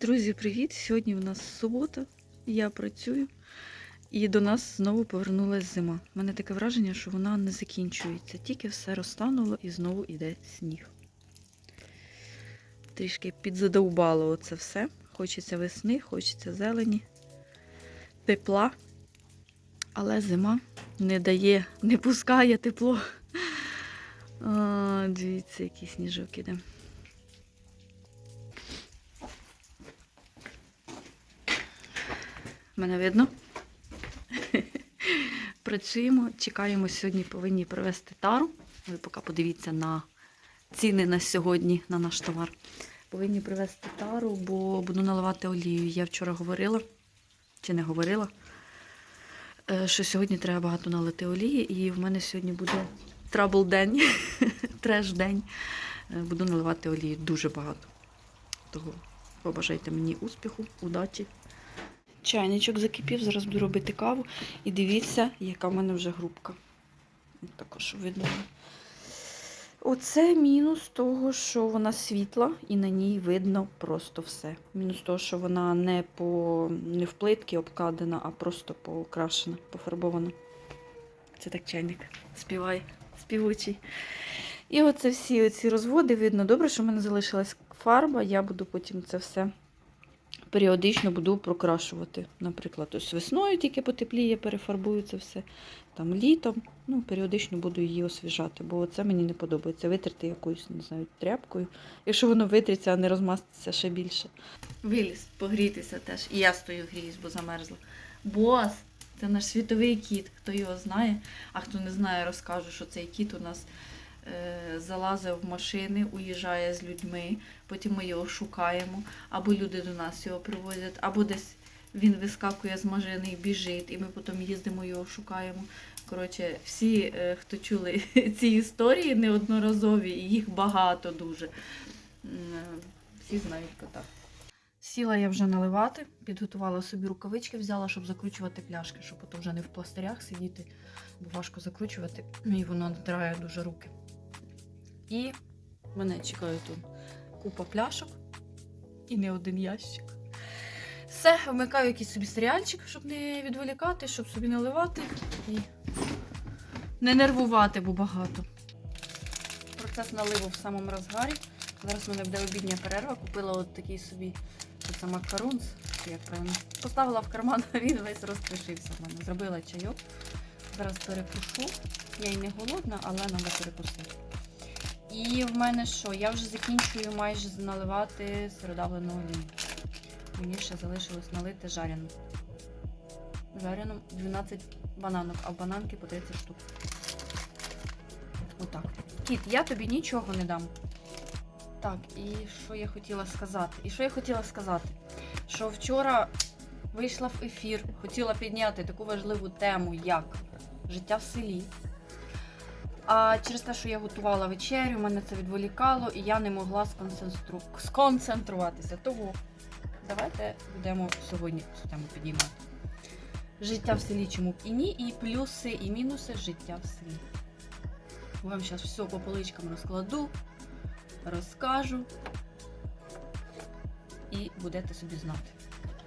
Друзі, привіт! Сьогодні в нас субота, я працюю, і до нас знову повернулася зима. У мене таке враження, що вона не закінчується, тільки все розтануло і знову йде сніг. Трішки підзадовбало оце все. Хочеться весни, хочеться зелені, тепла, але зима не дає, не пускає тепло. А, дивіться, який сніжок іде. Мене видно. Працюємо, чекаємо. Сьогодні повинні привезти тару. Ви поки подивіться на ціни на сьогодні на наш товар. Повинні привезти тару, бо буду наливати олію. Я вчора говорила, чи не говорила, е, що сьогодні треба багато налити олії, і в мене сьогодні буде трабл день, треш день. Е, Буду наливати олії дуже багато. Того побажайте мені успіху, удачі. Чайничок закипів, зараз буду робити каву. І дивіться, яка в мене вже грубка. Також видно. Оце мінус того, що вона світла і на ній видно просто все. Мінус того, що вона не по не в плитки обкладена, а просто покрашена, пофарбована. Це так чайник співає, співучий. І оце всі оці розводи видно. Добре, що в мене залишилась фарба, я буду потім це все періодично буду прокрашувати. Наприклад, ось весною тільки потепліє, перефарбую це все. Там літом, ну, періодично буду її освіжати, бо це мені не подобається. Витерти якоюсь, не знаю, тряпкою. Якщо воно витриться, а не розмаститься ще більше. Виліз, погрітися теж. І я стою гріюсь, бо замерзла. Бос, це наш світовий кіт, хто його знає, а хто не знає, розкажу, що цей кіт у нас залазив в машини, уїжджає з людьми, потім ми його шукаємо, або люди до нас його привозять, або десь він вискакує з машини і біжить, і ми потім їздимо його шукаємо. Коротше, всі, е, хто чули ці історії неодноразові, їх багато дуже. е, Всі знають кота. Сіла я вже наливати, підготувала собі рукавички, взяла, щоб закручувати пляшки, щоб потім вже не в пластирях сидіти, бо важко закручувати, і воно натирає дуже руки. І мене чекає тут купа пляшок і не один ящик. Все, вмикаю якийсь собі серіальчик, щоб не відволікати, щоб собі наливати і не нервувати, бо багато. Процес наливу в самому розгарі. Зараз в мене буде обідня перерва. Купила от такий собі це макарунс, як правильно. Поставила в карман, а він весь розкришився в мене. Зробила чайок. Зараз перекушу. Я й не голодна, але треба перекусити. І в мене що? Я вже закінчую майже наливати сиродавлену олію. Мені ще залишилось налити жарену. Жарену 12 бананок, а бананки по 30 штук. Отак. Кіт, я тобі нічого не дам. Так, і що я хотіла сказати? І що я хотіла сказати? Що вчора вийшла в ефір, хотіла підняти таку важливу тему, як життя в селі. А через те, що я готувала вечерю, мене це відволікало, і я не могла сконцентру... сконцентруватися. Тому давайте будемо сьогодні цю тему підіймати. Життя в селі чому б і ні, і плюси, і мінуси життя в селі. Вам зараз все по поличкам розкладу, розкажу і будете собі знати,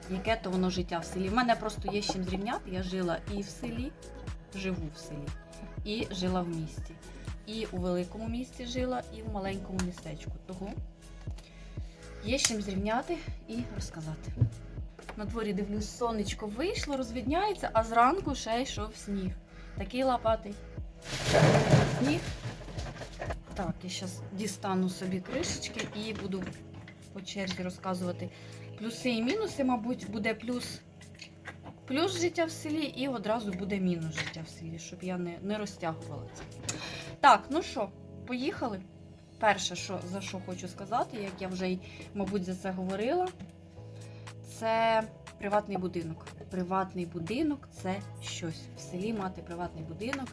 яке то воно життя в селі. У мене просто є з чим зрівняти. Я жила і в селі, живу в селі, і жила в місті. І у великому місті жила, і в маленькому містечку. Того є з чим зрівняти і розказати. На дворі дивлюсь, сонечко вийшло, розвідняється, а зранку ще йшов сніг. Такий лопатий сніг. Так, я зараз дістану собі кришечки і буду по черзі розказувати плюси і мінуси, мабуть, буде плюс плюс життя в селі і одразу буде мінус життя в селі, щоб я не, не розтягувала це. Так, ну що, поїхали. Перше, що, за що хочу сказати, як я вже мабуть, за це говорила, це приватний будинок. Приватний будинок це щось. В селі мати приватний будинок.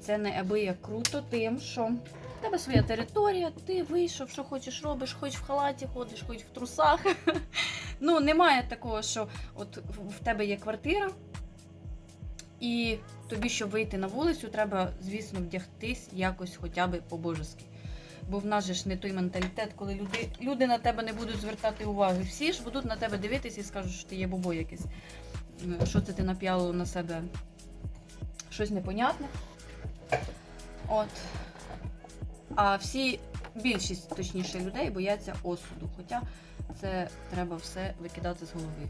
Це не аби як круто, тим, що в тебе своя територія, ти вийшов, що хочеш робиш, хоч в халаті ходиш, хоч в трусах. Ну, немає такого, що от в- тебе є квартира, і тобі, щоб вийти на вулицю, треба, звісно, вдягтись якось хоча б по-божески. Бо в нас же ж не той менталітет, коли люди, люди на тебе не будуть звертати уваги. Всі ж будуть на тебе дивитися і скажуть, що ти є бобо якийсь. Е, Що це ти нап'яло на себе? Щось непонятне. От. А всі, більшість, точніше, людей бояться осуду. Хоча це треба все викидати з голови.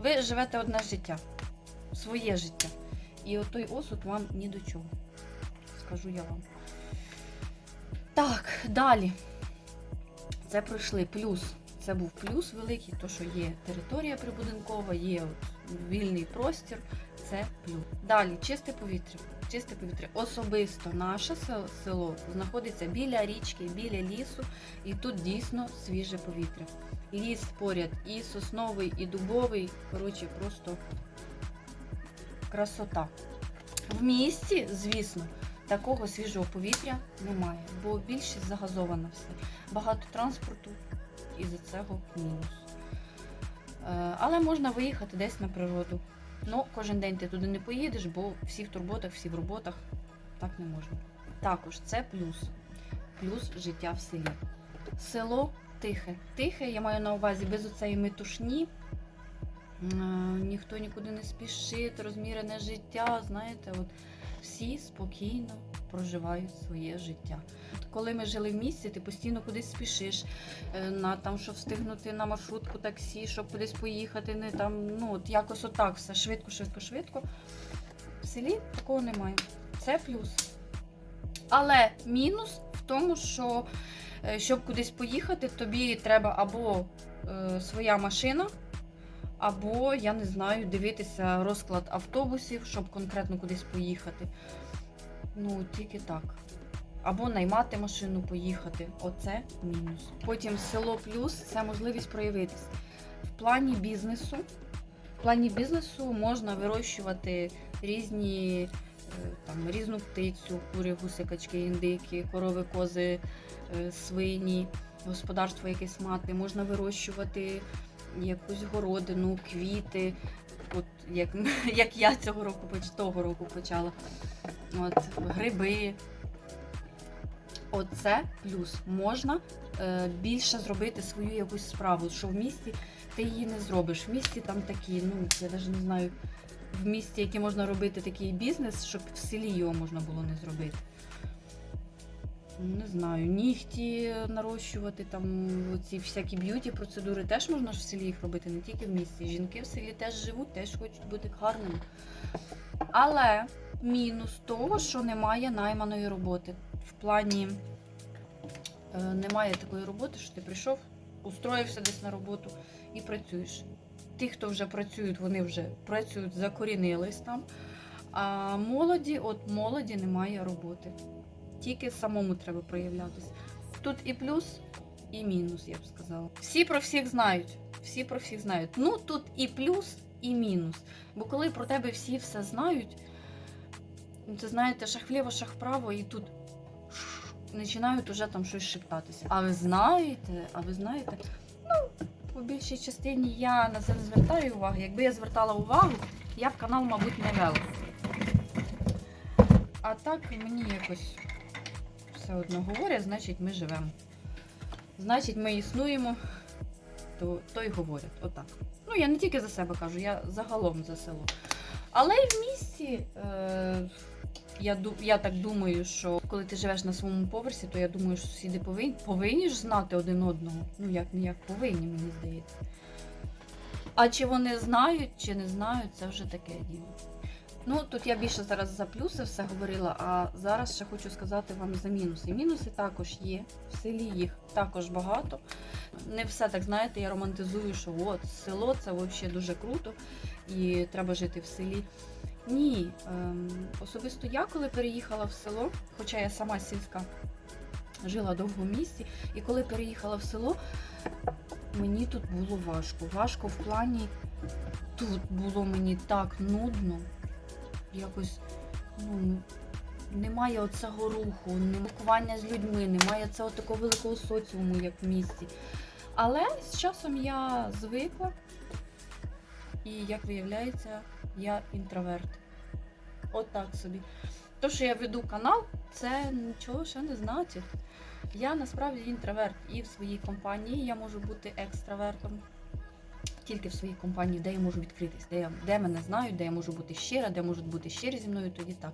Ви живете одне життя, своє життя. І от той осуд вам ні до чого. Скажу я вам. Так, далі. Це пройшли плюс. Це був плюс великий, то що є територія прибудинкова, є от вільний простір. Це плюс. Далі чисте повітря. Чисте повітря. Особисто наше село знаходиться біля річки, біля лісу, і тут дійсно свіже повітря. Ліс поряд і сосновий, і дубовий. Коротше, просто красота. В місті, звісно, такого свіжого повітря немає, бо більшість загазована все. Багато транспорту і за цього мінус. Е, Але можна виїхати десь на природу. Ну, кожен день ти туди не поїдеш, бо всі в турботах, всі в роботах. Так не можна. Також це плюс. Плюс життя в селі. Село тихе. Тихе, я маю на увазі без оцеї метушні. Е, Ніхто нікуди не спішить, розмірене життя. Знаєте, от всі спокійно проживають своє життя. Коли ми жили в місті, ти постійно кудись спішиш, е, на там, щоб встигнути на маршрутку таксі, щоб кудись поїхати, не там, ну от якось отак все швидко, швидко, швидко. В селі такого немає. Це плюс. Але мінус в тому, що е, щоб кудись поїхати, тобі треба або е, своя машина, або, я не знаю, дивитися розклад автобусів, щоб конкретно кудись поїхати. Ну, тільки так. Або наймати машину, поїхати. Оце мінус. Потім село плюс це можливість проявитись. В плані бізнесу. В плані бізнесу можна вирощувати різні е, там, різну птицю, кури, гуси, качки, індики, корови, кози, е, свині, господарство якесь мати. Можна вирощувати якусь городину, квіти. От як, як я цього року того року почала. От, гриби. Оце плюс. Можна е, більше зробити свою якусь справу, що в місті ти її не зробиш. В місті там такі, ну я навіть не знаю, в місті, яке можна робити такий бізнес, щоб в селі його можна було не зробити. Не знаю, нігті нарощувати, там ці всякі б'юті процедури теж можна ж в селі їх робити, не тільки в місті. Жінки в селі теж живуть, теж хочуть бути гарними. Але мінус того, що немає найманої роботи. В плані е, немає такої роботи, що ти прийшов, устроївся десь на роботу і працюєш. Ті, хто вже працюють, вони вже працюють, закорінились там. А молоді, от молоді немає роботи. Тільки самому треба проявлятися. Тут і плюс, і мінус, я б сказала. Всі про всіх знають. Всі про всіх знають. Ну тут і плюс, і мінус. Бо коли про тебе всі все знають, ну, це знаєте, шах вліво, шах вправо, і тут починають уже там щось шептатися. А ви знаєте, а ви знаєте, ну, по більшій частині я на це не звертаю уваги. Якби я звертала увагу, я б канал, мабуть, не вела. А так мені якось все одно говорять, значить ми живемо. Значить, ми існуємо, то, то й говорять. Отак. Ну, я не тільки за себе кажу, я загалом за село. Але і в місті, е, я, я так думаю, що коли ти живеш на своєму поверсі, то я думаю, що сусіди повинні, повинні ж знати один одного. Ну, як не як повинні, мені здається. А чи вони знають, чи не знають, це вже таке діло. Ну, тут я більше зараз за плюси все говорила, а зараз ще хочу сказати вам за мінуси. Мінуси також є, в селі їх також багато. Не все так, знаєте, я романтизую, що от село це взагалі дуже круто і треба жити в селі. Ні, ем, особисто я, коли переїхала в село, хоча я сама сільська, жила довго в місті, і коли переїхала в село, мені тут було важко. Важко в плані тут було мені так нудно, якось ну, немає оцього руху, немає з людьми, немає цього такого великого соціуму, як в місті. Але з часом я звикла, і як виявляється, я інтроверт. От так собі. То, що я веду канал, це нічого ще не значить. Я насправді інтроверт і в своїй компанії я можу бути екстравертом. Тільки в своїй компанії, де я можу відкритись, де, я, де мене знають, де я можу бути щира, де можуть бути щирі зі мною, тоді так.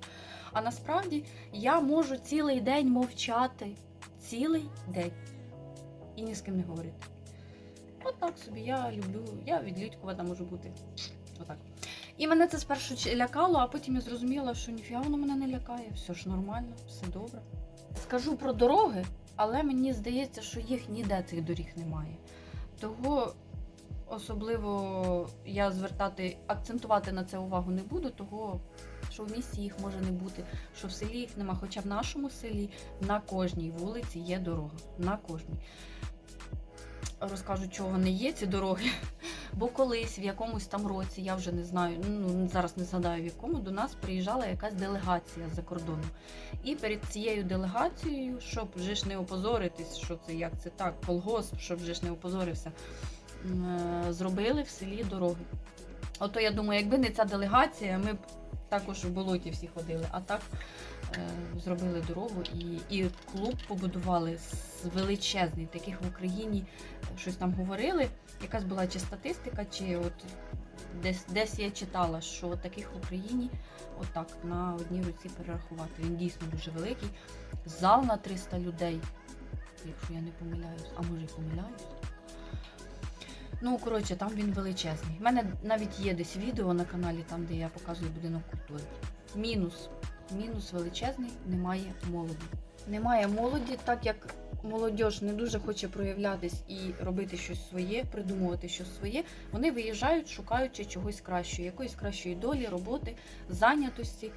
А насправді я можу цілий день мовчати. Цілий день. І ні з ким не говорити. От так собі я люблю, я відлюдькувата можу бути. Отак. І мене це спершу лякало, а потім я зрозуміла, що ніфіга воно мене не лякає, все ж нормально, все добре. Скажу про дороги, але мені здається, що їх ніде цих доріг немає. Того особливо я звертати, акцентувати на це увагу не буду, того що в місті їх може не бути, що в селі їх нема. Хоча в нашому селі на кожній вулиці є дорога. На кожній. Розкажу, чого не є ці дороги. Бо колись в якомусь там році, я вже не знаю, ну зараз не згадаю в якому, до нас приїжджала якась делегація з-за кордону. І перед цією делегацією, щоб вже ж не опозоритись, що це як це так, колгосп, щоб вже ж не опозорився, зробили в селі дороги. Ото я думаю, якби не ця делегація, ми б також в болоті всі ходили. А так е, зробили дорогу і, і клуб побудували з- величезний. Таких в Україні е, щось там говорили. Якась була чи статистика, чи от десь, десь я читала, що таких в Україні отак на одній руці перерахувати. Він дійсно дуже великий. Зал на 300 людей, якщо я не помиляюсь, а може й помиляюсь. Ну, коротше, там він величезний. У мене навіть є десь відео на каналі, там, де я показую будинок культури. Мінус. Мінус величезний, немає молоді. Немає молоді, так як молодь не дуже хоче проявлятись і робити щось своє, придумувати щось своє. Вони виїжджають, шукаючи чогось кращого, якоїсь кращої долі, роботи, зайнятості.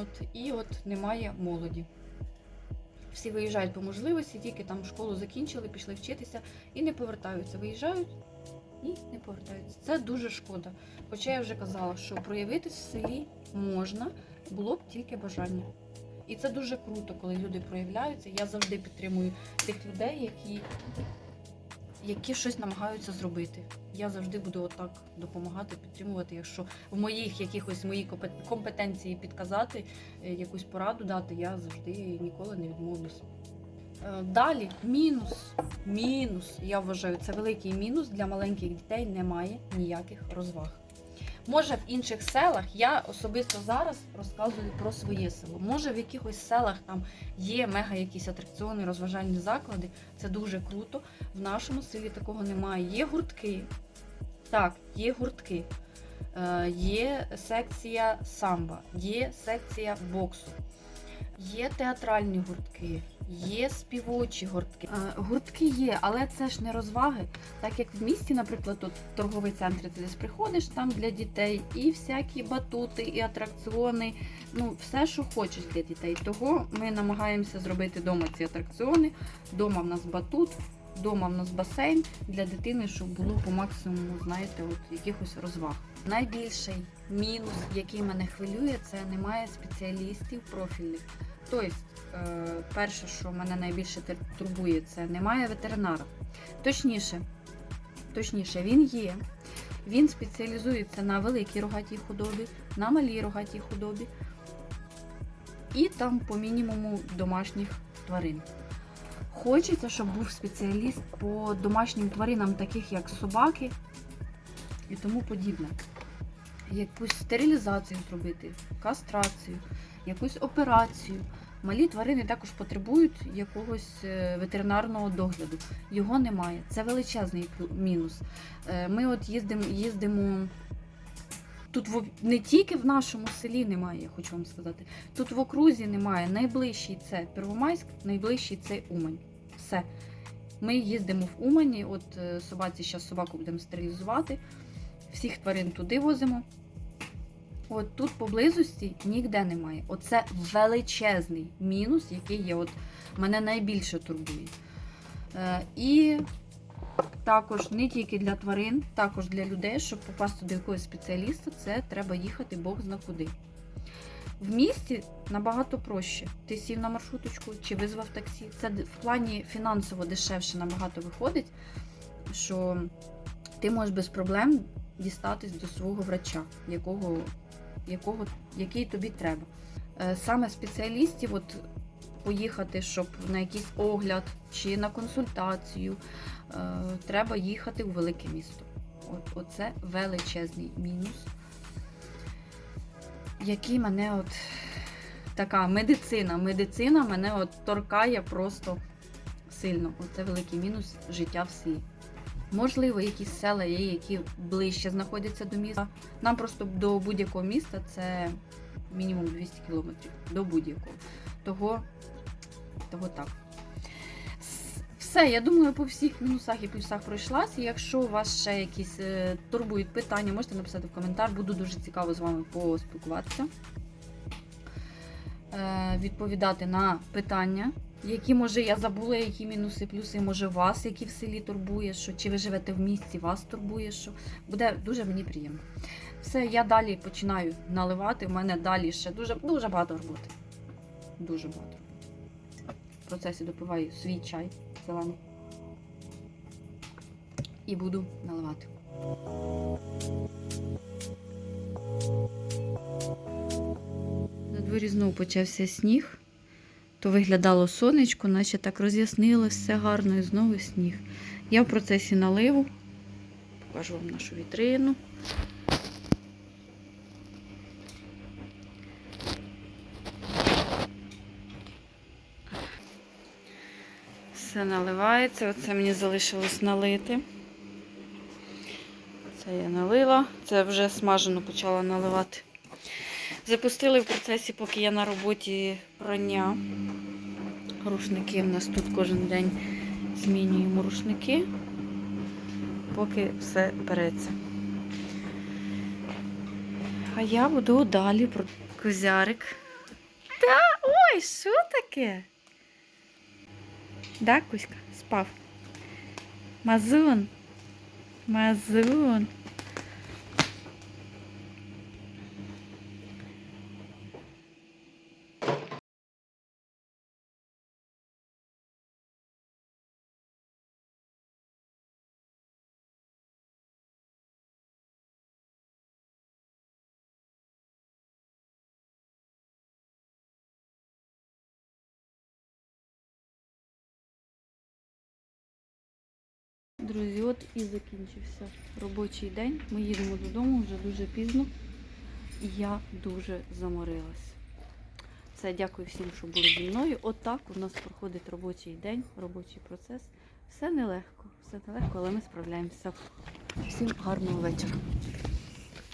От, і от немає молоді. Всі виїжджають по можливості, тільки там школу закінчили, пішли вчитися і не повертаються. Виїжджають і не повертаються. Це дуже шкода. Хоча я вже казала, що проявитись в селі можна, було б тільки бажання. І це дуже круто, коли люди проявляються. Я завжди підтримую тих людей, які, які щось намагаються зробити. Я завжди буду отак допомагати, підтримувати. Якщо в моїх якихось моїй компетенції підказати, е, якусь пораду дати, я завжди ніколи не відмовлюся. Е, Далі мінус. Мінус. Я вважаю, це великий мінус для маленьких дітей немає ніяких розваг. Може, в інших селах я особисто зараз розказую про своє село. Може, в якихось селах там є мега якісь атракціони, розважальні заклади. Це дуже круто. В нашому селі такого немає. Є гуртки. Так, є гуртки. Е, Є секція самба, є секція боксу, є театральні гуртки, є співочі гуртки. Е, Гуртки є, але це ж не розваги. Так як в місті, наприклад, тут торговий центр ти десь приходиш там для дітей, і всякі батути, і атракціони, ну все, що хочеш для дітей. Того ми намагаємося зробити вдома ці атракціони. Дома в нас батут, вдома в нас басейн для дитини, щоб було по максимуму, знаєте, от якихось розваг. Найбільший мінус, який мене хвилює, це немає спеціалістів профільних. Тобто, перше, що мене найбільше турбує, це немає ветеринара. Точніше, точніше, він є. Він спеціалізується на великій рогатій худобі, на малій рогатій худобі і там по мінімуму домашніх тварин. Хочеться, щоб був спеціаліст по домашнім тваринам, таких як собаки і тому подібне. Якусь стерилізацію зробити, кастрацію, якусь операцію. Малі тварини також потребують якогось е, ветеринарного догляду. Його немає. Це величезний мінус. Е, Ми от їздимо, їздимо. Тут в, не тільки в нашому селі немає, я хочу вам сказати. Тут в окрузі немає. Найближчий це Первомайськ, найближчий це Умань. Все. Ми їздимо в Умані, от е, собаці, зараз собаку будемо стерилізувати. Всіх тварин туди возимо. От тут поблизості ніде немає. Оце величезний мінус, який є, от мене найбільше турбує. Е, і також не тільки для тварин, також для людей, щоб попасти до якогось спеціаліста, це треба їхати Бог зна куди. В місті набагато проще. Ти сів на маршруточку чи визвав таксі. Це в плані фінансово дешевше набагато виходить, що ти можеш без проблем дістатись до свого врача, якого, якого, який тобі треба. Е, Саме спеціалістів, от поїхати, щоб на якийсь огляд чи на консультацію, е, треба їхати у велике місто. От, оце величезний мінус, який мене от така медицина. Медицина мене от торкає просто сильно. Оце великий мінус життя в селі. Можливо, якісь села є, які ближче знаходяться до міста. Нам просто до будь-якого міста це мінімум 200 кілометрів до будь-якого. Того, того так. Все, я думаю, по всіх мінусах і плюсах пройшлась. Якщо у вас ще якісь е, турбують питання, можете написати в коментар. Буду дуже цікаво з вами поспілкуватися. Е, відповідати на питання, які може я забула, які мінуси, плюси, може вас, які в селі турбує, що чи ви живете в місті, вас турбує, що буде дуже мені приємно. Все, я далі починаю наливати. У мене далі ще дуже, дуже багато роботи. Дуже багато. В процесі допиваю свій чай зелений. І буду наливати. На дворі знову почався сніг. То виглядало сонечко, наче так роз'яснилось, все гарно і знову сніг. Я в процесі наливу. Покажу вам нашу вітрину. Все наливається. Оце мені залишилось налити. Це я налила, це вже смажено почала наливати. Запустили в процесі, поки я на роботі прання. Рушники. У нас тут кожен день змінюємо рушники, поки все береться. А я буду далі про козярик. Та, ой, що таке? Да, Кузька, спав. Мазун. Мазун. Друзі, от і закінчився робочий день. Ми їдемо додому вже дуже пізно. І я дуже заморилась. Все, дякую всім, що були зі мною. Отак у нас проходить робочий день, робочий процес. Все нелегко, все нелегко, але ми справляємося. Всім гарного вечора.